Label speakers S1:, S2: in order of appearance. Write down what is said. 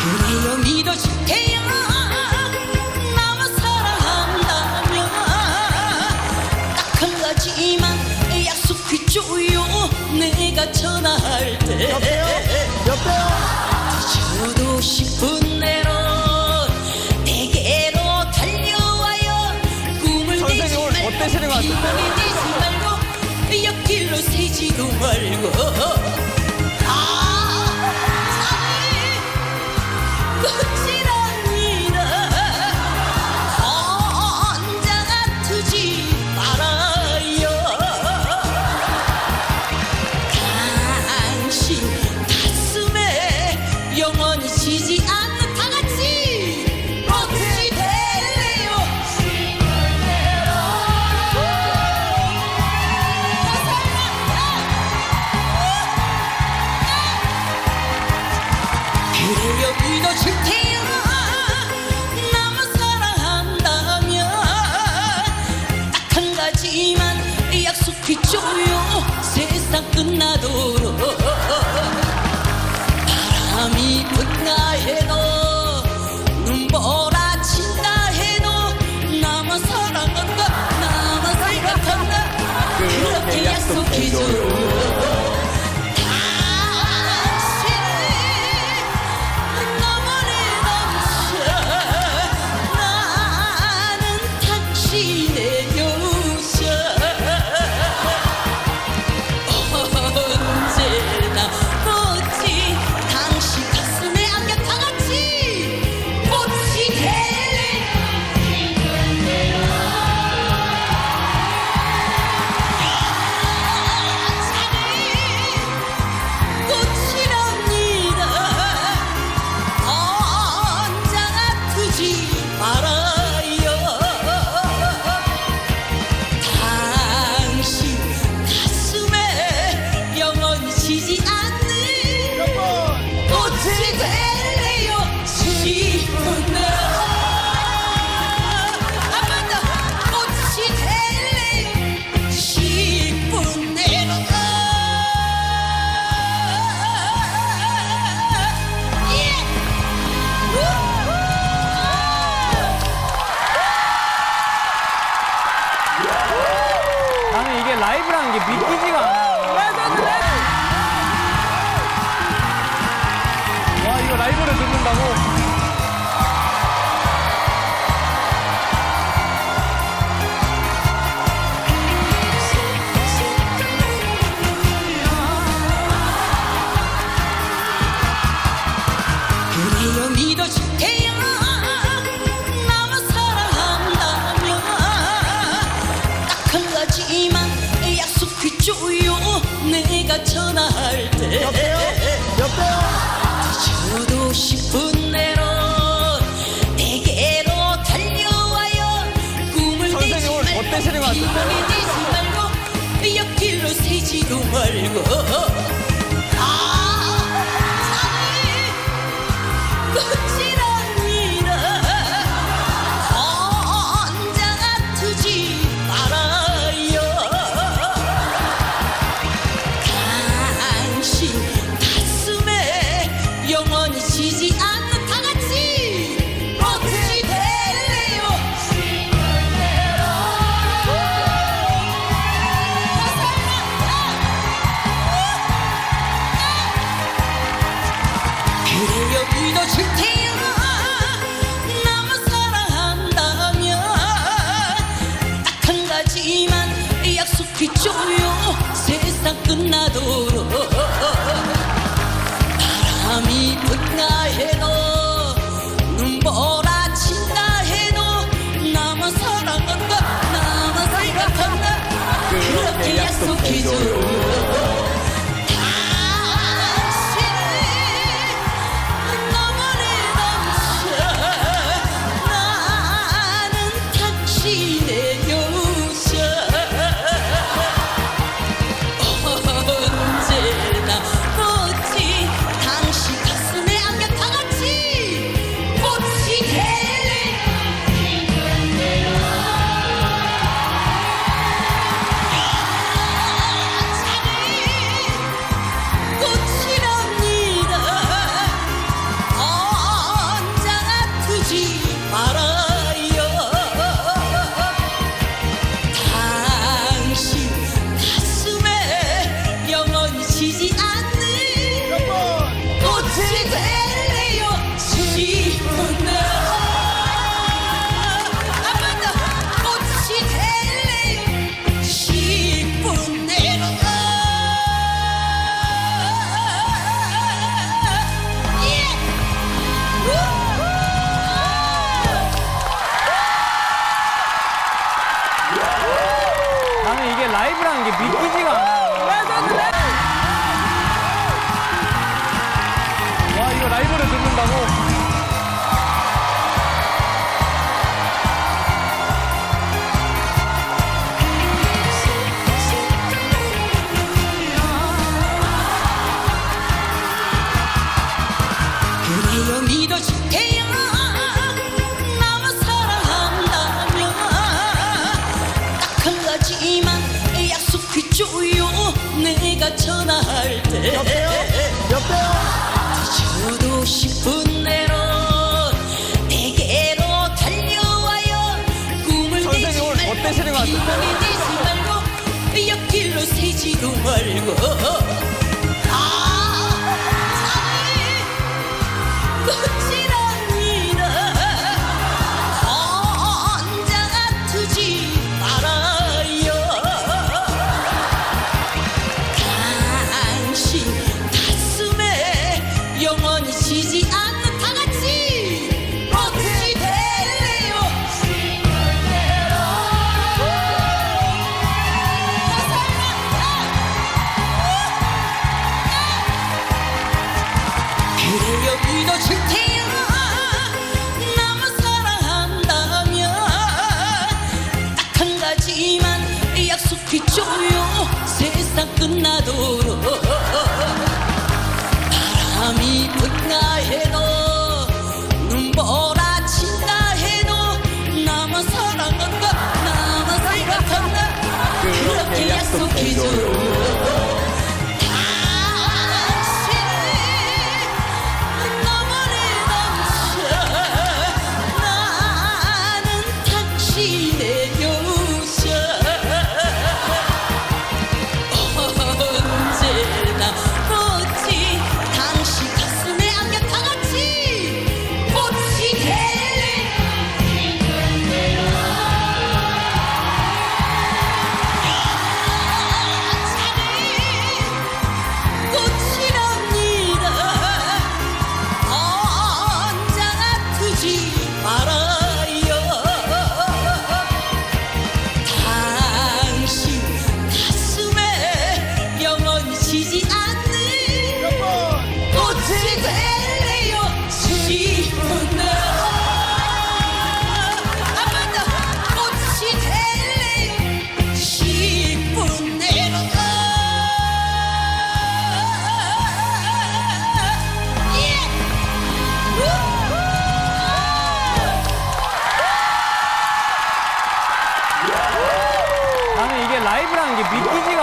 S1: 그래요 믿어줄게요. 나만 사랑한다면 딱 한 가지만 약속해줘요. 내가 전화할 때.
S2: 여보세요?
S1: 저도 싶은 대로 내게로 달려와요 꿈을
S2: 선생님 오늘
S1: 말고
S2: 어떠시는 것 같은데?
S1: 그래요 믿어줄게요 나만 사랑한다면 딱 한 가지만 약속해줘요. 세상 끝나도록. 바람이 분다 해도 눈보라 친다 해도 나만 사랑한다 나만 생각한다. 그렇게 약속해줘요
S2: 라이브를 듣는다고?
S1: 그래요 믿어줄게요 나만 사랑한다면 딱 한 가지만 약속해줘요 내가 전화할 때
S2: 여보세요? 여보세요?
S1: 비밀을 내지 말고 옆길로 새지도 말고
S2: 라이브라는 게 믿기지가 않아요. 와, 이거 라이브를 듣는다고?
S1: 때
S2: 여보세요?
S1: 저도 싶은 대로 내게로 달려와요 꿈을
S2: 선생님 오늘 못 되시는 것 같은데?
S1: 말고 옆길로 새지도 말고 가지만 약속해줘요. 세상 끝나도록 바람이 분다 해도 눈보라 친다 해도 나만 사랑한다 나만 생각한다 그렇게 약속해줘요
S2: 라이브라는 게 믿기지가.